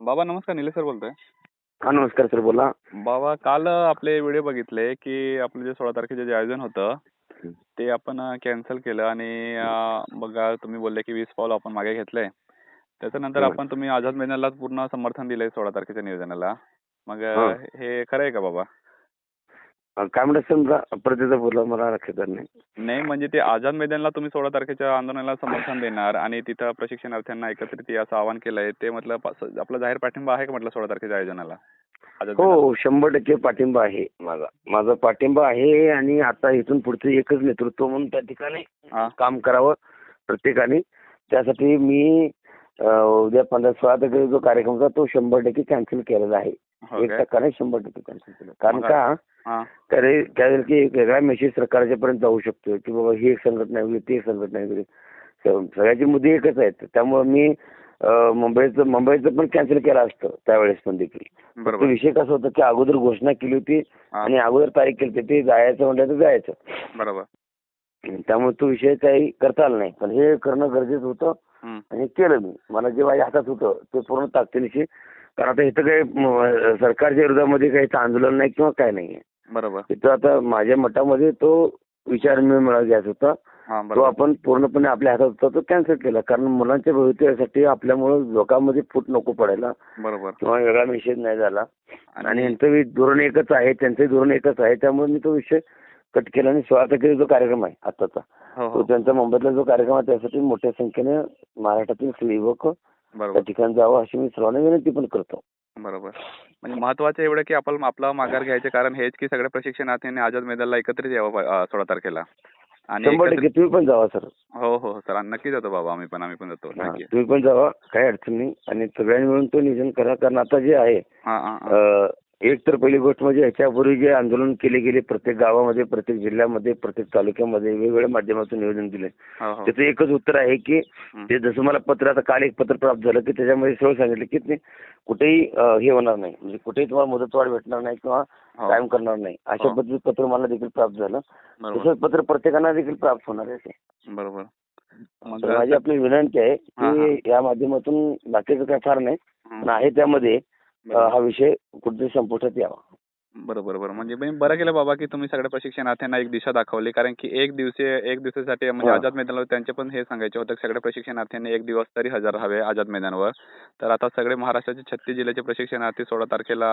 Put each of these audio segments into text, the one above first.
बाबा नमस्कार निलेश सर बोलतोय. हा नमस्कार सर बोला. बाबा काल आपले व्हिडिओ बघितले की आपलं जे सोळा तारखेचे जे आयोजन होतं ते आपण कॅन्सल केलं आणि बघा तुम्ही बोलले की वीस पाऊल आपण मागे घेतले. त्याच्यानंतर. आपण तुम्ही आझाद मैदानाला पूर्ण समर्थन दिलंय सोळा तारखेच्या नियोजनाला. मग हा. खरं आहे का बाबा? काय म्हणतात सर मला अप्रतिचा बोला मला लक्षात नाही नाही म्हणजे ते आझाद मैदानाला तुम्ही सोळा तारखेच्या आंदोलनाला समर्थन देणार आणि तिथं प्रशिक्षणार्थ्यांना एकत्रित या असं आवाहन केलंय ते म्हटलं आपला जाहीर पाठिंबा आहे का म्हटलं सोळा तारखेच्या आयोजनाला? हो शंभर टक्के पाठिंबा आहे माझा माझा पाठिंबा आहे आणि आता इथून पुढचं एकच नेतृत्व म्हणून त्या ठिकाणी. काम करावं प्रत्येकाने त्यासाठी मी उद्या पंधरा सोळा तारखेचा जो कार्यक्रम होता तो शंभर टक्के कॅन्सल केलेला आहे. हो एक काय? टक्का नाही शंभर टक्के कॅन्सल केलं कारण का? तर की एक वेगळा मेसेज सरकारच्या पर्यंत जाऊ शकतो की बाबा ही एक संघटना वेगळी ती एक संघटना वेगळी. स- सगळ्याचे मुद्दे एकच आहेत. त्यामुळे मी मुंबईचं मुंबईचं पण कॅन्सल केलं असतं त्यावेळेस पण देखील. विषय कसा होता की अगोदर घोषणा केली होती. आणि अगोदर तारीख केली होती ते जायचं म्हटलं तर जायचं. बरोबर. त्यामुळे तो विषय काही करता आला नाही. पण हे करणं गरजेचं होतं. आणि केलं मी. मला जे माझ्या हातात होतं ते पूर्ण ताकदीनिशी. कारण आता इथं काही सरकारच्या विरोधामध्ये काही आंदोलन नाही किंवा काय नाही बरोबर. तिथं आता माझ्या मठामध्ये तो विचार मी मला घ्यायचा होता. तो आपण पूर्णपणे आपल्या हातात होता तो कॅन्सल केला. कारण मुलांच्या भवितव्यासाठी आपल्यामुळं लोकांमध्ये फूट नको पडायला. बरोबर. किंवा वेगळा मेसेज नाही झाला. आणि यांचं धोरण एकच आहे त्यांचंही धोरण एकच आहे. त्यामुळे मी तो विषय कट केला आणि सोळा तारखेचा जो कार्यक्रम आहे आताचा हो तो हो त्यांचा मुंबईतला जो कार्यक्रम आहे त्यासाठी मोठ्या संख्येने महाराष्ट्रातील युवक त्या बरोबर ठिकाणी जावं अशी मी सर्वांना विनंती पण करतो. बरोबर. म्हणजे महत्वाचं एवढं की आपण आपला माघार घ्यायचे कारण हेच की सगळ्या प्रशिक्षणार्थींनी आझाद मैदानाला एकत्रित यावं सोळा तारखेला. आणि तुम्ही पण जावा सर. हो हो सर. नक्की जातो बाबा. आम्ही पण आम्ही पण जातो. हा, तुम्ही पण जावा. काही अडचण नाही. आणि सगळ्यांनी मिळून तो नियोजन करा. कारण आता जे आहे हा हा हा. एक तर पहिली गोष्ट म्हणजे ह्याच्यापूर्वी जे आंदोलन केले गेले प्रत्येक गावामध्ये प्रत्येक जिल्ह्यामध्ये प्रत्येक तालुक्यामध्ये वेगवेगळ्या माध्यमातून निवेदन दिले हो हो त्याचं एकच उत्तर आहे की. ते जसं मला पत्र आता काल एक पत्र प्राप्त झालं की त्याच्यामध्ये सरळ सांगितलं की ते कुठेही हे होणार नाही म्हणजे कुठेही तुम्हाला मुदतवाढ भेटणार नाही किंवा हो. कायम करणार नाही अशा. पद्धतीचं पत्र मला देखील प्राप्त झालं तसंच पत्र प्रत्येकांना देखील प्राप्त होणार आहे. बरोबर माझी आपली विनंती आहे की या माध्यमातून बाकीचं काय फार नाही. पण आहे त्यामध्ये. हा विषय कुठेतरी संपुष्टात यावा. बरोबर बरोबर. म्हणजे मी बरं केलं बाबा की तुम्ही सगळ्या प्रशिक्षणार्थ्यांना एक दिशा दाखवली. कारण की एक दिवशी एक दिवसासाठी म्हणजे हा. आझाद मैदानावर त्यांचे पण हे सांगायचे होते सगळ्या प्रशिक्षणार्थ्यांनी एक दिवस तरी हजर राहावे आझाद मैदानावर. तर आता सगळे महाराष्ट्राचे छत्तीस जिल्ह्याचे प्रशिक्षणार्थी सोळा तारखेला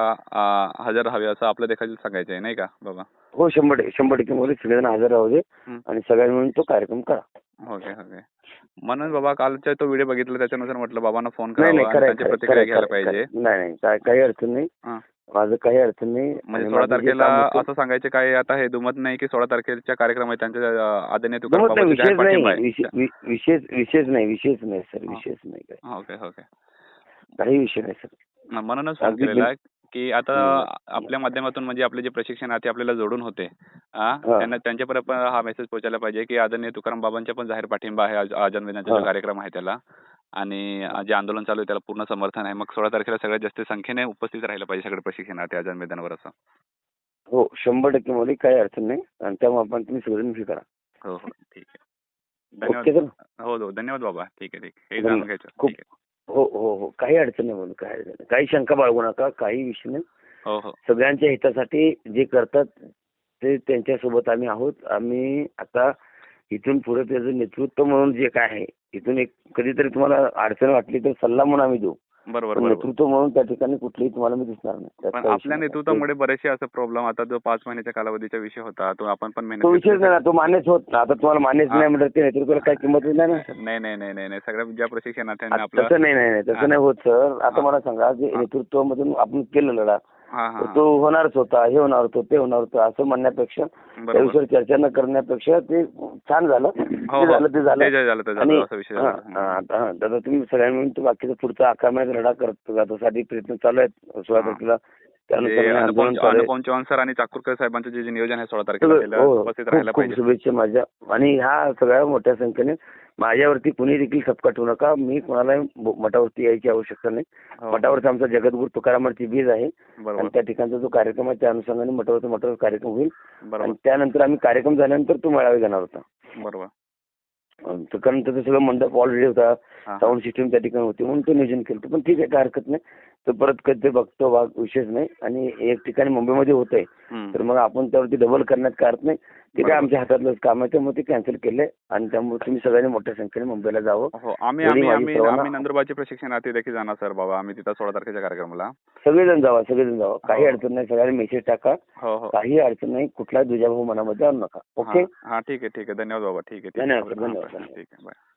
हजर राहावे असं आपलं देखील सांगायचं आहे नाही का बाबा? हो शंभर शंभर टक्के. मध्ये सगळेजण हजर राहू दे. आणि सगळ्यांनी मिळून तो कार्यक्रम करा. ओके ओके म्हणून बाबा कालचा तो व्हिडिओ बघितला त्याच्यानुसार म्हटलं बाबांना फोन करावा आणि त्यांची प्रतिक्रिया घ्यायला पाहिजे. नाही नाही काय- काही अडचण नाही हा. माझं काही अडचण नाही म्हणजे आणि सोळा माझं जे तारखेला काम होतं- असं सांगायचे काय आता हे दुमत नाही की सोळा तारखेच्या कार्यक्रम आहे त्यांच्या अं, आदरणीय तुकाराम जमत नाही बाबांचे जाहीर पाठिंबा नाही आहे. वि- विशेष विशेष नाही विशेष नाही सर हा. विशेष नाही काय ओके ओके काही विषय नाही सर म्हणूनच फोन अगदी केलेला आहे की आता. आपल्या माध्यमातून म्हणजे आपले जे प्रशिक्षणार्थी आपल्याला जोडून होते. त्यांना त्यांच्यापर्यंत हा मेसेज पोहोचायला पाहिजे की आदरणीय तुकाराम बाबांचा पण जाहीर पाठिंबा आहे आज- आझाद मैदानाचा जो. कार्यक्रम आहे त्याला. आणि जे आंदोलन चालू आहे त्याला पूर्ण समर्थन आहे. मग सोळा तारखेला सगळ्यात जास्त संख्येने उपस्थित राहिलं पाहिजे सगळे प्रशिक्षणार्थी आझाद मैदानावर असं. हो शंभर टक्के मध्ये काही अडचण नाही. आणि त्यामुळे आपण तुम्ही हे करा. हो हो ठीक आहे. धन्यवाद. हो हो धन्यवाद बाबा. ठीक आहे ठीक आहे. हे. जाणून घ्यायचं. हो हो हो. काही अडचण नाही म्हणून काही अडचण नाही. काही शंका बाळगू नका काही विषय नाही. हो हो. सगळ्यांच्या हितासाठी जे करतात ते त्यांच्यासोबत आम्ही आहोत. आम्ही आता इथून पुढे त्याचं नेतृत्व म्हणून जे काय आहे इथून एक कधीतरी तुम्हाला अडचण वाटली तर सल्ला म्हणून आम्ही देऊ. बरोबर नेतृत्व म्हणून त्या ठिकाणी कुठलेही तुम्हाला मी दिसणार नाही पण आपल्या. नेतृत्वामुळे बरेचसे असं प्रॉब्लेम आता जो पाच महिन्याच्या कालावधीचा विषय होता तो आपण पण मेहनत तो. विषयच नाही ना तो मान्यच होत नाही. आता तुम्हाला मान्यच हा. नाही म्हणलं ते नेतृत्वाला काही किंमत नाही ना नाही नाही नाही नाही नाही सगळ्या ज्या प्रशिक्षणार्थ्यांनी आपलं तसं नाही नाही हा. तसं नाही होत सर आता हा. मला सांगा जे हा. नेतृत्वामधून आपण केलं लढा हा हा तो होणारच होता हे होणार होतं ते होणार होतं असं म्हणण्यापेक्षा त्या बरोबर विषयावर चर्चा न करण्यापेक्षा ते छान झालं. हो ते हो. झालं ते झालं. ते झालं आणि दादा तुम्ही सगळ्यांनी बाकीचा पुढचा महिन्यात लढा करत जाण्यासाठी प्रयत्न चालू आहेत. सोळा. तारखेला अनुपम चव्हाण सर आणि चाकूरकर साहेबांचं जे नियोजन आहे सोळा तारखेला हो, उपस्थित राहायला पाहिजे. शुभेच्छा माझ्या. आणि ह्या सगळ्या मोठ्या संख्येने माझ्यावरती कुणी देखील खपका ठेवू नका. मी कोणालाही ब- मठावरती यायची आवश्यकता नाही. हो, मठावरती आमचा जगद्गुरु तुकारामाची बीज आहे. आणि त्या ठिकाणचा जो कार्यक्रम आहे त्या अनुषंगाने मठावरती मठावर कार्यक्रम होईल. आणि त्यानंतर आम्ही कार्यक्रम झाल्यानंतर तो मेळावे घेणार होता. बरोबर. कारण त्याचं सगळं मंडप ऑलरेडी होता. साऊंड सिस्टम त्या ठिकाणी होती म्हणून ते नियोजन केलं. पण ठीक आहे काय हरकत नाही. तर परत कधी बघतो वा विशेष नाही. आणि एक ठिकाणी मुंबईमध्ये होत आहे. तर मग आपण त्यावरती डबल करण्यात अर्थ नाही. ते काय. आमच्या हातातलंच काम आहे त्यामुळे ते कॅन्सल केलंय. आणि त्यामुळे तुम्ही सगळ्यांनी मोठ्या संख्येने मुंबईला जावं. हो आम्ही आम्ही आम्ही सर्वांना- आम्ही नंदुरबारचे प्रशिक्षणार्थी देखील जाणार सर बाबा. आम्ही तिथं सोळा तारखेच्या कार्यक्रमाला. सगळेजण जावा सगळेजण जावा. काही हो. अडचण नाही सगळ्यांनी मेसेज टाका. हो काही अडचण नाही कुठलाही दुजाभाव मनामध्ये आणू नका. ओके हा ठीक आहे ठीक आहे. धन्यवाद बाबा. ठीक आहे धन्यवाद, धन्यवाद. ठीक आहे बाय